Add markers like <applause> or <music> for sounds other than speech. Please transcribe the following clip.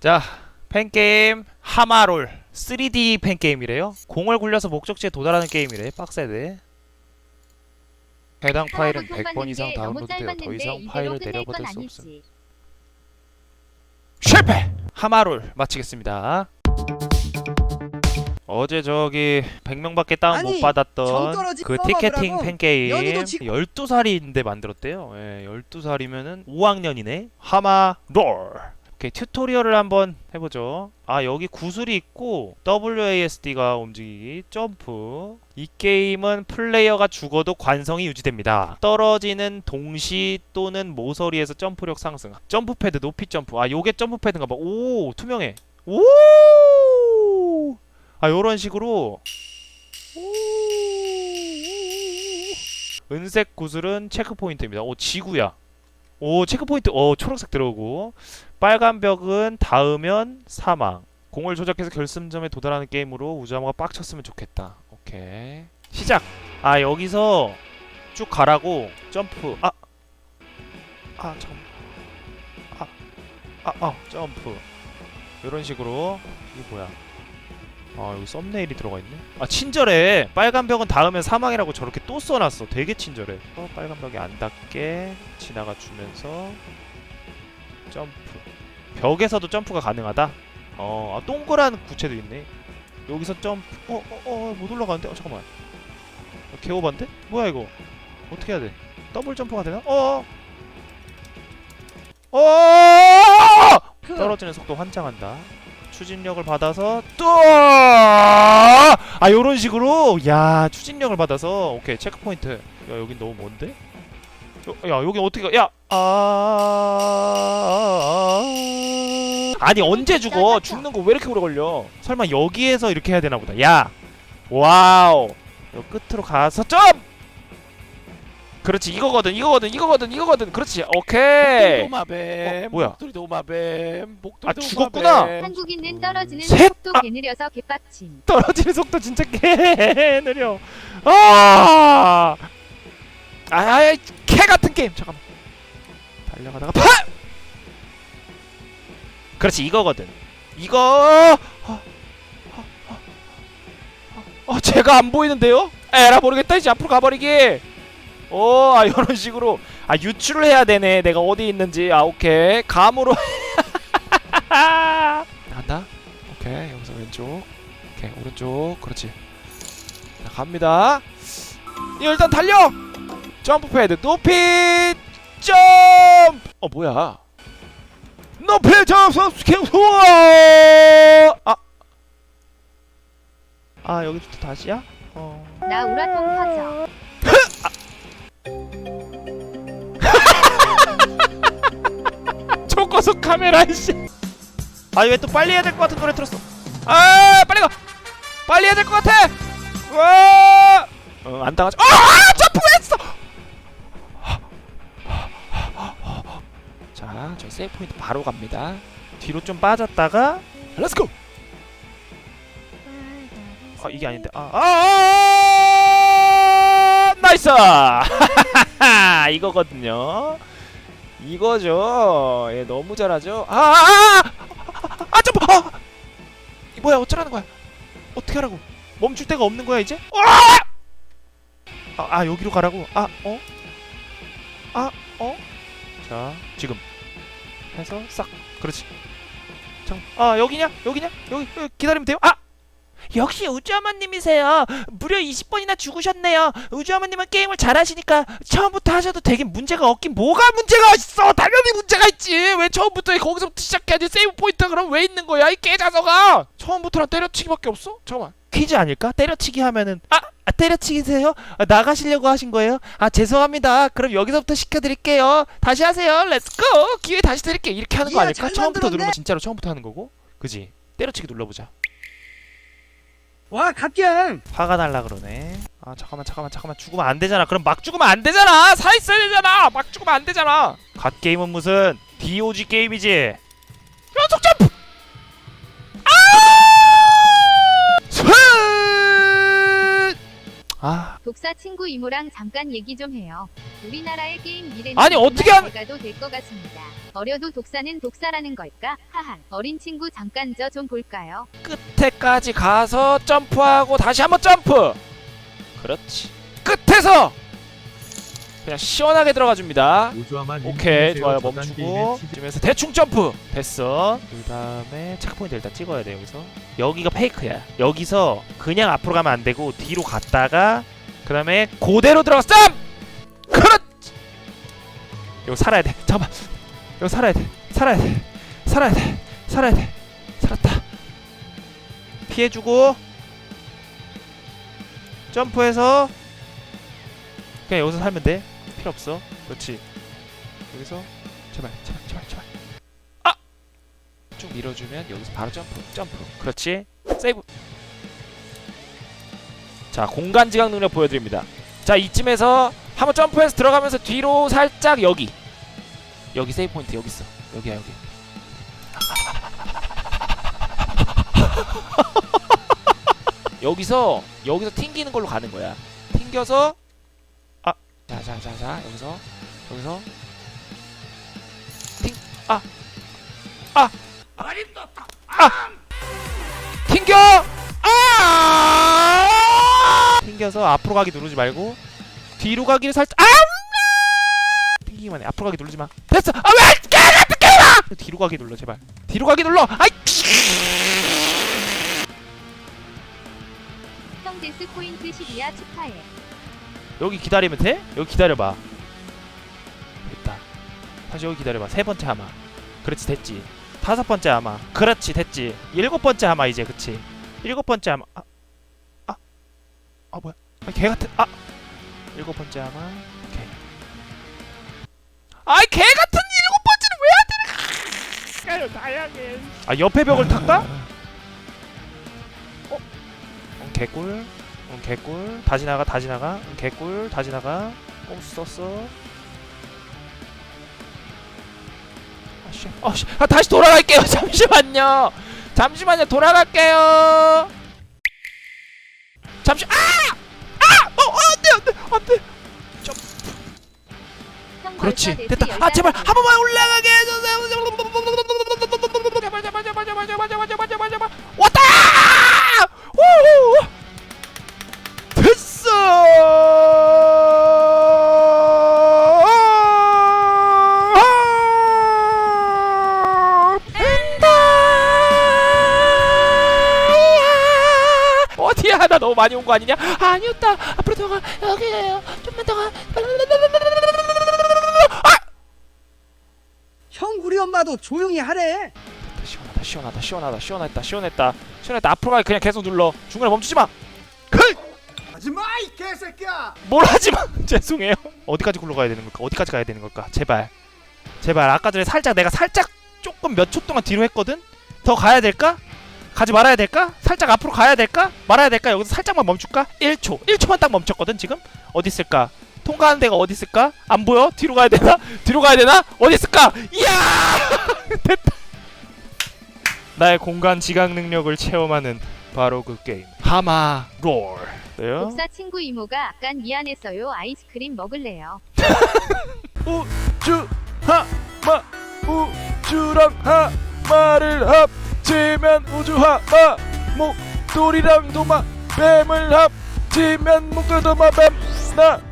자, 팬게임 하마롤 3D 팬게임이래요. 공을 굴려서 목적지에 도달하는 게임이래. 빡세네. 해당 파일은 100번 이상 다운로드되어 더 이상 파일을 내려받을 수 없음. 실패! 하마롤 마치겠습니다. 어제 저기 100명밖에 다운 아니, 못 받았던 그. 티켓팅 팬게임 여기도 지금- 12살인데 만들었대요. 예, 12살이면은 5학년이네. 하마롤. 오케이, 튜토리얼을 한번 해보죠. 아, 여기 구슬이 있고 WASD가 움직이기, 점프. 이 게임은 플레이어가 죽어도 관성이 유지됩니다. 떨어지는 동시 또는 모서리에서 점프력 상승. 점프 패드 높이 점프. 아, 요게 점프 패드인가 봐. 오, 투명해. 오! 아, 요런 식으로 오. 은색 구슬은 체크 포인트입니다. 오, 지구야. 오, 체크 포인트. 오, 초록색 들어오고. 빨간 벽은 닿으면 사망. 공을 조작해서 결승점에 도달하는 게임으로 우주함가 빡쳤으면 좋겠다. 오케이. 시작. 아, 여기서 쭉 가라고 점프. 아. 아, 잠. 아. 아, 아, 점프. 이런 식으로 이게 뭐야? 아, 여기 썸네일이 들어가 있네. 아, 친절해. 빨간 벽은 닿으면 사망이라고 저렇게 또 써놨어. 되게 친절해. 어, 빨간 벽이 안 닿게 지나가 주면서 점프. 벽에서도 점프가 가능하다. 어, 아, 동그란 구체도 있네. 여기서 점프. 어, 어, 어, 못 올라가는데. 어, 잠깐만. 어, 개오반데? 뭐야 이거? 어떻게 해야 돼? 더블 점프가 되나? 어. 어! 떨어지는 속도 환장한다. 추진력을 받아서 또! 아, 요런 식으로 야, 추진력을 받아서 오케이. 체크 포인트. 야, 여긴 너무 먼데? 여, 야, 여기 어떻게 가? 야. 아. 아니, 언제 죽어? 죽는 거 왜 이렇게 오래 걸려? 설마 여기에서 이렇게 해야 되나 보다. 야. 와우. 요 끝으로 가서 점! 그렇지. 이거거든. 이거거든. 이거거든. 이거거든. 그렇지. 오케이. 도마뱀 어, 뭐야? 목도리 도마뱀 목도리 아, 도마뱀 죽었구나. 한국인은 떨어지는 셋! 속도 아! 게느려서 개빡침. 떨어지는 속도 진짜 개 느려. 아! 아, 개 같은 게임. 잠깐만. 달려가다가 파! 그렇지 이거거든. 이거. 아, 아, 아, 아, 아, 제가 안 보이는데요? 에라 모르겠다 이제 앞으로 가버리기. 오, 아 이런 식으로 아 유출을 해야 되네. 내가 어디 있는지. 아 오케이 감으로. <laughs> 간다. 오케이 여기서 왼쪽. 오케이 오른쪽 그렇지 자 갑니다 이거 일단 달려 점프 패드 높이 점프 어 뭐야 높이 점프 스케우스 아. 아 여기부터 다시야? 어 나 우라통 터져. 초고속 카메라 씨. 아왜 또 빨리 해야 될 것 같은 노래 틀었어? 아 빨리 가. 빨리 해야 될 것 같아. 와. 어 안 당하지. 아 점프했어. 자, 저 세이브 포인트 바로 갑니다. 뒤로 좀 빠졌다가 렛츠고. 아 이게 아닌데. 아, 아, 아 나이스. <laughs> 이거거든요. 이거죠. 예, 너무 잘하죠. 아, 아, 아, 아, 아, 점프. 아, 이 뭐야? 어쩌라는 거야? 어떻게 하라고? 멈출 데가 없는 거야 이제? 아, 아, 아 여기로 가라고. 아, 어? 아, 어? 자, 지금 해서 싹. 그렇지. 잠. 아, 여기냐? 여기냐? 여기, 여기 기다리면 돼요. 아! 역시 우주아마님이세요. 무려 20번이나 죽으셨네요. 우주아마님은 게임을 잘하시니까 처음부터 하셔도 되긴 문제가 없긴 뭐가 문제가 있어? 당연히 문제가 있지. 왜 처음부터 거기서부터 시작해야지? 세이브 포인트 그럼 왜 있는 거야? 이 개자석아. 처음부터는 때려치기밖에 없어? 잠깐만. 퀴즈 아닐까? 때려치기 하면은 아, 아 때려치기세요? 아, 나가시려고 하신 거예요? 아 죄송합니다. 그럼 여기서부터 시켜드릴게요. 다시 하세요. 렛츠고. 기회 다시 드릴게요. 이렇게 하는 거 아닐까? 잘 처음부터. 누르면 진짜로 처음부터 하는 거고. 그지? 때려치기 눌러보자. 와 갓갱 화가 날라 그러네. 아 잠깐만 잠깐만 잠깐만 죽으면 안 되잖아. 그럼 막 죽으면 안 되잖아. 사 있어야 되잖아. 막 죽으면 안 되잖아. 갓 게임은 무슨 DOG 게임이지. 연속 점프. 아! 독사 친구 이모랑 잠깐 얘기 좀 해요. 우리나라의 게임 미래는 아니, 어떻게 한- 가도 될 것 같습니다. 어려도 독사는 독사라는 걸까? 하하. 어린 친구 잠깐 저 좀 볼까요? 끝에까지 가서 점프하고 다시 한번 점프. 그렇지. 끝에서 그냥 시원하게 들어가 줍니다. 오케이 좋아요. 멈추고 지면서 대충 점프. 됐어. 그 다음에 체크포인트 일단 찍어야 돼 여기서. 여기가 페이크야. 여기서 그냥 앞으로 가면 안 되고 뒤로 갔다가 그 다음에 그대로 들어가 점 그렇지! 여기 살아야 돼. 잠깐만. 여기 살아야 돼. 살아야 돼. 살아야 돼. 살아야 돼. 살았다. 피해주고 점프해서 그냥 여기서 살면 돼. 필요 없어. 그렇지. 여기서 제발 제발 제발 제발. 쭉 밀어주면 여기서 바로 점프 점프. 그렇지? 세이브. 자 공간 지각 능력 보여드립니다. 자 이쯤에서 한번 점프해서 들어가면서 뒤로 살짝 여기. 여기 세이브 포인트 여기 있어. 여기야 여기. <laughs> 여기서 여기서 튕기는 걸로 가는 거야. 튕겨서 아 자 자 자 자 여기서 여기서. 튕아아. 아, 아, 튕겨! 아! 튕겨서 앞으로 가기 누르지 말고 뒤로 가기를 살짝 아! 튕기기만 해. 앞으로 가기 누르지 마. 됐어! 아왜! 뒤로 가기 눌러 제발. 뒤로 가기 눌러! 아이! 형 데스 포인트 12야 축하해. 여기 기다리면 돼? 여기 기다려봐. 됐다. 다시 여기 기다려봐. 세 번째 하마. 그렇지 됐지. 다섯 번째 하마. 그렇지 됐지. 일곱 번째 하마 이제 그치? 일곱 번째 하마. 아, 아, 아 뭐야? 아, 개 같은 아! 일곱 번째 하마. 오케이. 아이 개 같은 일곱 번째는 왜 안 되는 다양해 아 옆에 벽을 탔다? 어? 응, 개꿀 응, 개꿀. 다시 나가 다시 나가. 응, 개꿀 다시 나가. 꼼수 썼어. 아씨. 아씨. 아 다시 돌아갈게요. <laughs> 잠시만요. 잠시만요. 돌아갈게요. 잠시 아! 어 안 돼 안 돼 안돼. 형 그렇지. 벌써 데스 됐다. 아 제발 개. 한 번만 올라가게 해주세요. 제발 제발 제발 제발 제발 제발 제발 제발. 제발 왔다 우 너무 많이 온 거 아니냐? 아니었다. 앞으로 더가. 여기에요. 좀만 더가. 형 우리 엄마도 조용히 하래. 시원하다 시원하다 시원하다 시원했다 시원했다. 시원했다. 앞으로 가기 그냥 계속 눌러. 중간에 멈추지 마. 하지마 이 개새끼야! 뭘 하지 마. <laughs> 죄송해요. 어디까지 굴러가야 되는 걸까? 어디까지 가야 되는 걸까? 제발. 제발 아까 전에 살짝 내가 살짝 조금 몇 초 동안 뒤로 했거든? 더 가야 될까 가지 말아야 될까? 살짝 앞으로 가야 될까? 말아야 될까? 여기서 살짝만 멈출까? 1초. 1초만 딱 멈췄거든 지금? 어디 있을까? 통과하는 데가 어디 있을까? 안 보여? 뒤로 가야 되나? 뒤로 가야 되나? 어디 있을까? 이야! <laughs> 됐다. 나의 공간 지각 능력을 체험하는 바로 그 게임. 하마 롤. 네요? 독사 친구 이모가 아깐 미안했어요. 아이스크림 먹을래요. <laughs> 우주 하마 우주랑 하마를 합 치면 우주 하마 목돌이랑 도마 뱀을 합치면 목돌 도마 뱀나